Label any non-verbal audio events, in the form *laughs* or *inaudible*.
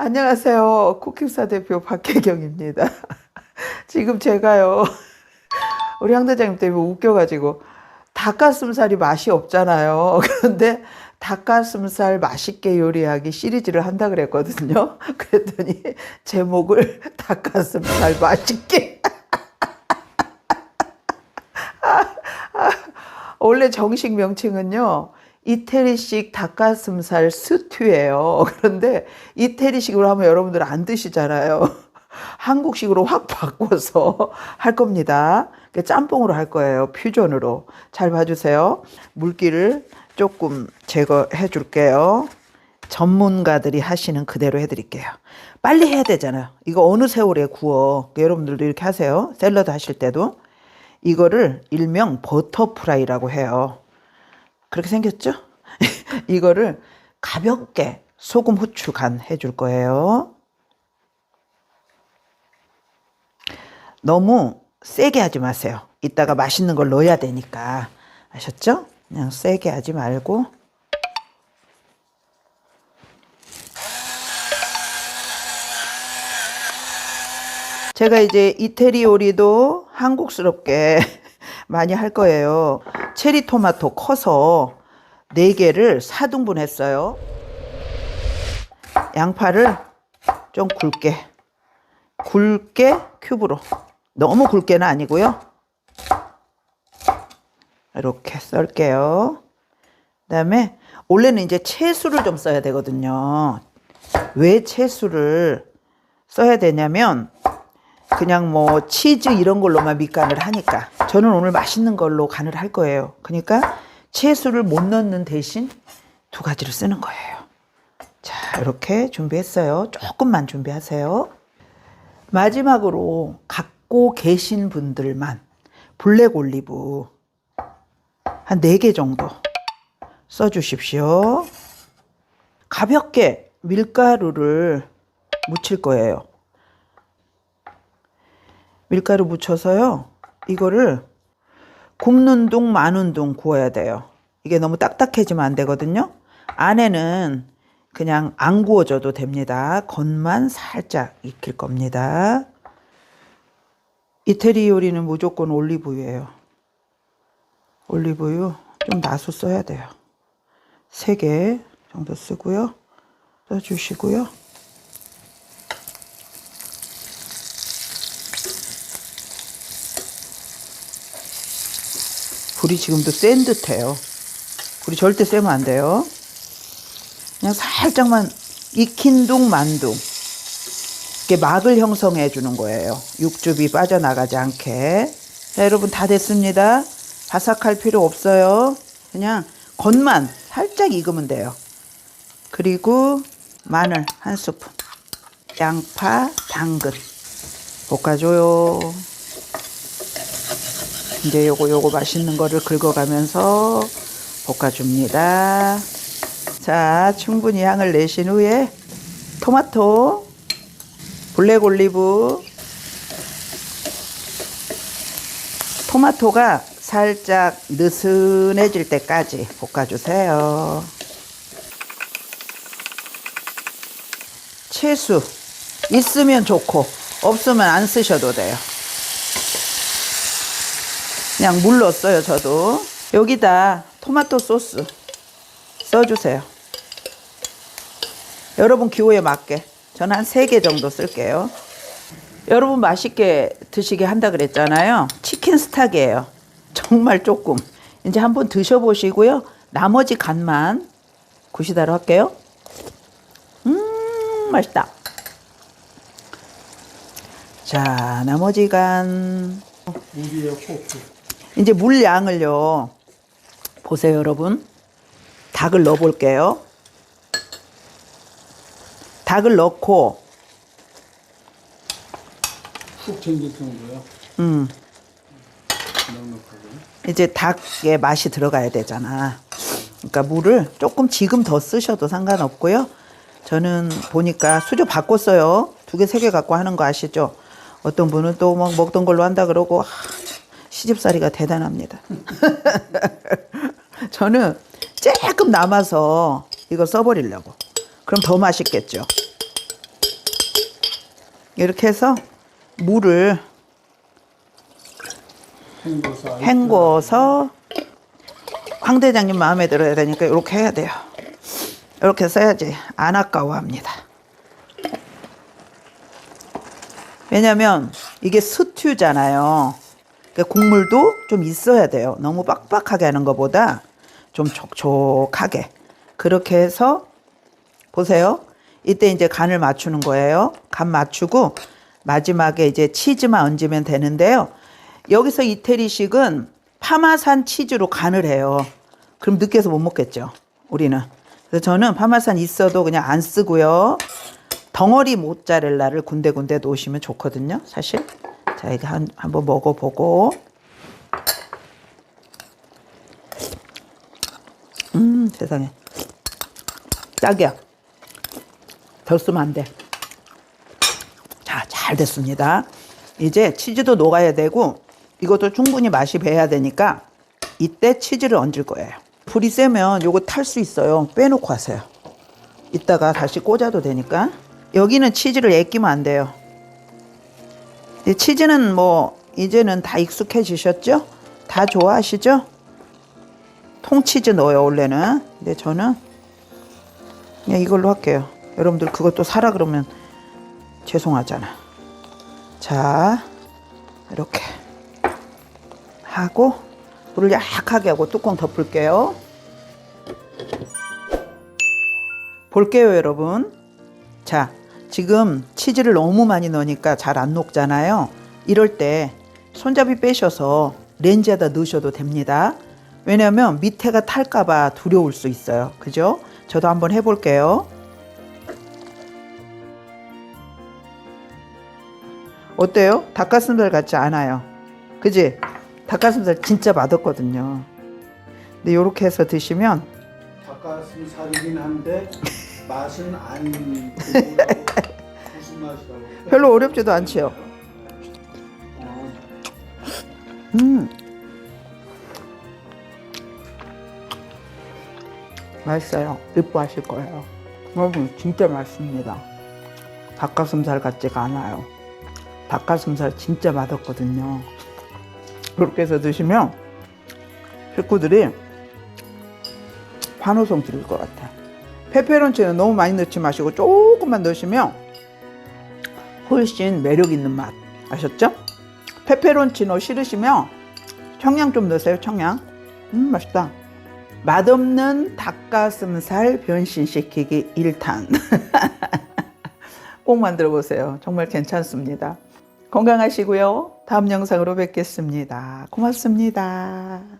안녕하세요. 쿠킹사 대표 박혜경입니다. *laughs* 지금 제가요, *laughs* 우리 황 대장님 때문에 웃겨가지고, 닭가슴살이 맛이 없잖아요. *laughs* 그런데 닭가슴살 맛있게 요리하기 시리즈를 한다 그랬거든요. 그랬더니 제목을 닭가슴살 맛있게. 원래 정식 명칭은요. 이태리식 닭가슴살 스튜예요. *laughs* 그런데 이태리식으로 하면 여러분들 안 드시잖아요. *laughs* 한국식으로 확 바꿔서 *laughs* 할 겁니다. 그 짬뽕으로 할 거예요. 퓨전으로. 잘 봐주세요. 물기를 조금 제거해 줄게요. 전문가들이 하시는 그대로 해드릴게요. 빨리 해야 되잖아요. 이거 어느 세월에 구워. 여러분들도 이렇게 하세요. 샐러드 하실 때도. 이거를 일명 버터프라이라고 해요. 그렇게 생겼죠? *laughs* 이거를 가볍게 소금 후추 간 해줄 거예요. 너무 세게 하지 마세요. 이따가 맛있는 걸 넣어야 되니까. 아셨죠? 그냥 세게 하지 말고. 제가 이제 이태리 요리도 한국스럽게 *laughs* 많이 할 거예요. 체리 토마토 커서 4개를 4등분 했어요. 양파를 좀 굵게, 굵게 큐브로. 너무 굵게는 아니고요. 이렇게 썰게요. 그 다음에 원래는 이제 채수를 좀 써야 되거든요. 왜 채수를 써야 되냐면 그냥 뭐 치즈 이런 걸로만 밑간을 하니까 저는 오늘 맛있는 걸로 간을 할 거예요. 그러니까 채수를 못 넣는 대신 두 가지를 쓰는 거예요. 자, 이렇게 준비했어요. 조금만 준비하세요. 마지막으로 갖고 계신 분들만 블랙 올리브 한 4개 정도 써주십시오. 가볍게 밀가루를 묻힐 거예요. 밀가루 묻혀서요. 이거를 굽는 둥 마는 둥 구워야 돼요. 이게 너무 딱딱해지면 안 되거든요. 안에는 그냥 안 구워져도 됩니다. 겉만 살짝 익힐 겁니다. 이태리 요리는 무조건 올리브유예요. 올리브유 좀 나수 써야 돼요. 세개 정도 쓰고요. 써주시고요. 불이 지금도 센 듯해요. 불이 절대 세면 안 돼요. 그냥 살짝만 익힌 둥 만둥. 이게 막을 형성해 주는 거예요. 육즙이 빠져나가지 않게. 자, 여러분 다 됐습니다. 바삭할 필요 없어요. 그냥 겉만 살짝 익으면 돼요. 그리고 마늘 한 스푼. 양파, 당근. 볶아줘요. 이제 요거 요거 맛있는 거를 긁어가면서 볶아줍니다. 자, 충분히 향을 내신 후에 토마토, 블랙 올리브, 토마토가 살짝 느슨해질 때까지 볶아주세요. 채수 있으면 좋고 없으면 안 쓰셔도 돼요. 그냥 물 넣었어요, 저도. 여기다 토마토 소스 써주세요. 여러분 기호에 맞게. 저는 한세개 정도 쓸게요. 여러분 맛있게 드시게 한다 그랬잖아요. 치킨 스탁이에요. 정말 조금. 이제 한번 드셔보시고요. 나머지 간만 구시다로 할게요. 음, 맛있다. 자, 나머지 간. 물이에요, 코프. 이제 물 양을요. 보세요, 여러분. 닭을 넣어 볼게요. 닭을 넣고 푹 챙길 정도요. 음. 이제 닭의 맛이 들어가야 되잖아. 그러니까 물을 조금 지금 더 쓰셔도 상관없고요. 저는 보니까 수저 바꿨어요. 두 개, 세 개 갖고 하는 거 아시죠? 어떤 분은 또 막 먹던 걸로 한다 그러고 하, 시집살이가 대단합니다. *laughs* 저는 조금 남아서 이거 써버리려고. 그럼 더 맛있겠죠. 이렇게 해서 물을 헹궈서 아이스 헹궈서 황 대장님 마음에 들어야 되니까 이렇게 해야 돼요. 이렇게 써야지 안 아까워합니다. 왜냐면 이게 스튜잖아요. 그러니까 국물도 좀 있어야 돼요. 너무 빡빡하게 하는 것보다 좀 촉촉하게 그렇게 해서 보세요. 이때 이제 간을 맞추는 거예요. 간 맞추고 마지막에 이제 치즈만 얹으면 되는데요. 여기서 이태리식은 파마산 치즈로 간을 해요. 그럼 느끼해서 못 먹겠죠. 우리는. 그래서 저는 파마산 있어도 그냥 안 쓰고요. 덩어리 모짜렐라를 군데군데 놓으시면 좋거든요. 사실. 자, 이제 한, 한번 먹어보고. 음, 세상에. 딱이야. 덜 쓰면 안 돼. 자, 잘 됐습니다. 이제 치즈도 녹아야 되고 이것도 충분히 맛이 배야 되니까 이때 치즈를 얹을 거예요. 불이 세면 요거 탈 수 있어요. 빼놓고 하세요. 이따가 다시 꽂아도 되니까. 여기는 치즈를 애끼면 안 돼요. 이 치즈는 뭐 이제는 다 익숙해지셨죠? 다 좋아하시죠? 통치즈 넣어요 원래는. 근데 저는 그냥 이걸로 할게요. 여러분들 그것도 사라 그러면 죄송하잖아. 자, 이렇게 하고 불을 약하게 하고 뚜껑 덮을게요. 볼게요, 여러분. 자, 지금 치즈를 너무 많이 넣으니까 잘 안 녹잖아요. 이럴 때 손잡이 빼셔서 렌즈에다 넣으셔도 됩니다. 왜냐면 밑에가 탈까봐 두려울 수 있어요. 그죠? 저도 한번 해볼게요. 어때요? 닭가슴살 같지 않아요. 그지? 닭가슴살 진짜 맛없거든요. 근데 이렇게 해서 드시면 닭가슴살이긴 한데 *laughs* 맛은 안 *laughs* 무슨 맛이라고 별로 어렵지도 않지요. 어, 음. 맛있어요. 예뻐하실 거예요. 여러분, 진짜 맛있습니다. 닭가슴살 같지가 않아요. 닭가슴살 진짜 맛없거든요. 그렇게 해서 드시면 식구들이 환호성 지를 것 같아. 페페론치는 너무 많이 넣지 마시고 조금만 넣으시면 훨씬 매력 있는 맛. 아셨죠? 페페론치노 싫으시면 청양 좀 넣으세요. 청양. 음 맛있다. 맛없는 닭가슴살 변신시키기 1탄. *laughs* 꼭 만들어 보세요. 정말 괜찮습니다. 건강하시고요. 다음 영상으로 뵙겠습니다. 고맙습니다.